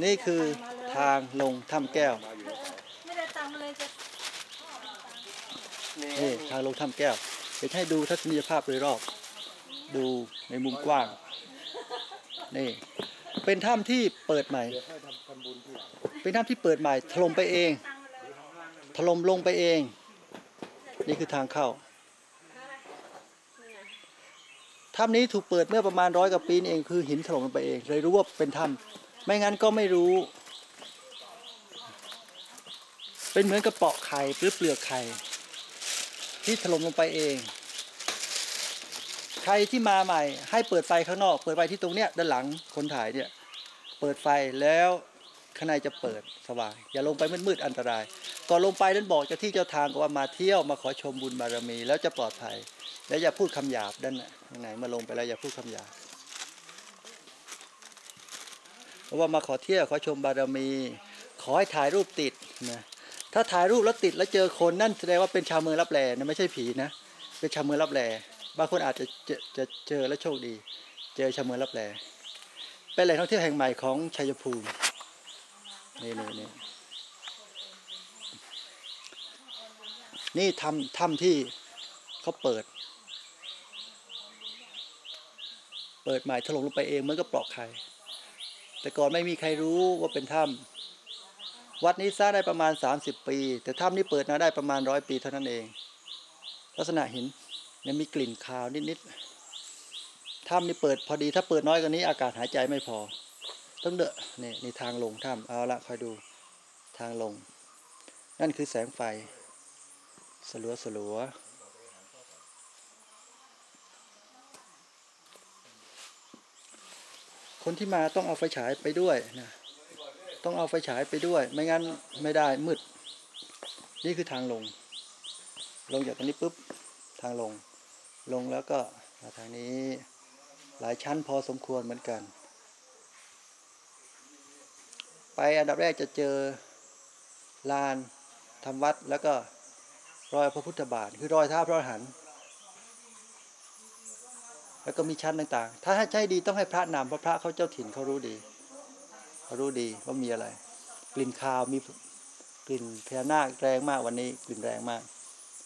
นี่คือทางลงถ้ำแก้ว ไม่ได้ตังค์เลยจะนี่ทางลงถ้ำแก้วเดี๋ยวให้ดูทัศนียภาพโดยรอบ ดูในมุมกว้าง นี่ เป็นถ้ำที่เปิดใหม่ เป็นถ้ำที่เปิดใหม่ถล่มไปเองถล่มลงไปเอง นี่คือทางเข้า ถ้ำนี้ถูกเปิดเมื่อประมาณร้อยกว่าปีนี่เองคือหินถล่มลงไปเองเลยรู้ว่าเป็นถ้ำไม่งั้นก็ไม่รู้ เป็นเหมือนกระเปาะไข่หรือเปลือกไข่ที่ถล่มลงไปเอง ใครที่มาใหม่ ให้เปิดไฟข้างนอก เปิดไฟที่ตรงเนี้ยด้านหลังคนถ่ายเนี่ยเปิดไฟแล้วข้างในจะเปิดสว่างอย่าลงไปมืดๆอันตราย ก่อนลงไปนั้นบอกเจ้าที่เจ้าทางก็ว่ามาเที่ยวมาขอชมบุญบารมี แล้วจะปลอดภัย แล้วอย่าพูดคำหยาบด้านน่ะข้างในมาลงไปแล้วอย่าพูดคำหยาบเพราะว่ามาขอเที่ยวขอชมบารมี ขอให้ถ่ายรูปติดนะถ้าถ่ายรูปแล้วติดแล้วเจอคนนั่นแสดงว่าเป็นชาวเมืองรับแลนะไม่ใช่ผีนะเป็นชาวเมืองรับแลบางคนอาจจะจอจะเจอแล้วโชคดี เจอชาวเมืองรับแลเป็นแหล่งท่องเที่ยวแห่งใหม่ของชัยภูมินี่นี่นี่นี่ทำถ้ำที่ เขาเปิด เปิดใหม่ถล่มลงไปเองเหมือนกับปลอกไข่แต่ก่อนไม่มีใครรู้ว่าเป็นถ้ำวัดนี้สร้างได้ประมาณ 30 ปี แต่ถ้ำนี้เปิดมาได้ประมาณร้อยปีเท่านั้นเอง ลักษณะหินยังมีกลิ่นคาวนิดๆถ้ำนี่เปิดพอดีถ้าเปิดน้อยกว่านี้อากาศหายใจไม่พอต้องเดอะนี่นี่ทางลงถ้ำเอาละคอยดูทางลง นั่นคือแสงไฟ สลัวสลัว คนที่มาต้องเอาไฟฉายไปด้วยนะต้องเอาไฟฉายไปด้วย ไม่งั้นไม่ได้มืด นี่คือทางลง ลงจากตรงนี้ปุ๊บทางลง ลงแล้วก็มาทางนี้หลายชั้นพอสมควรเหมือนกัน ไปอันดับแรกจะเจอลานทำวัดแล้วก็รอยพระพุทธบาท คือรอยเท้าพระอรหันต แล้วก็มีชั้นต่างๆ ถ้าให้ใช้ดีต้องให้พระนำเพราะพระเขาเจ้าถิ่นเขารู้ดีเขารู้ดีว่ามีอะไร กลิ่นคาวมีกลิ่นพญานาคแรงมากวันนี้กลิ่นแรงมาก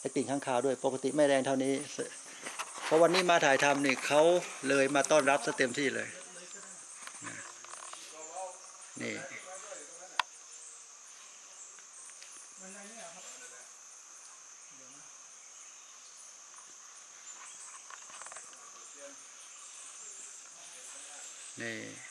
ไอ้กลิ่นข้างคาวด้วยปกติไม่แรงเท่านี้ เพราะวันนี้มาถ่ายทำนี่เขาเลยมาต้อนรับซะเต็มที่เลยนี่ะนี่นี่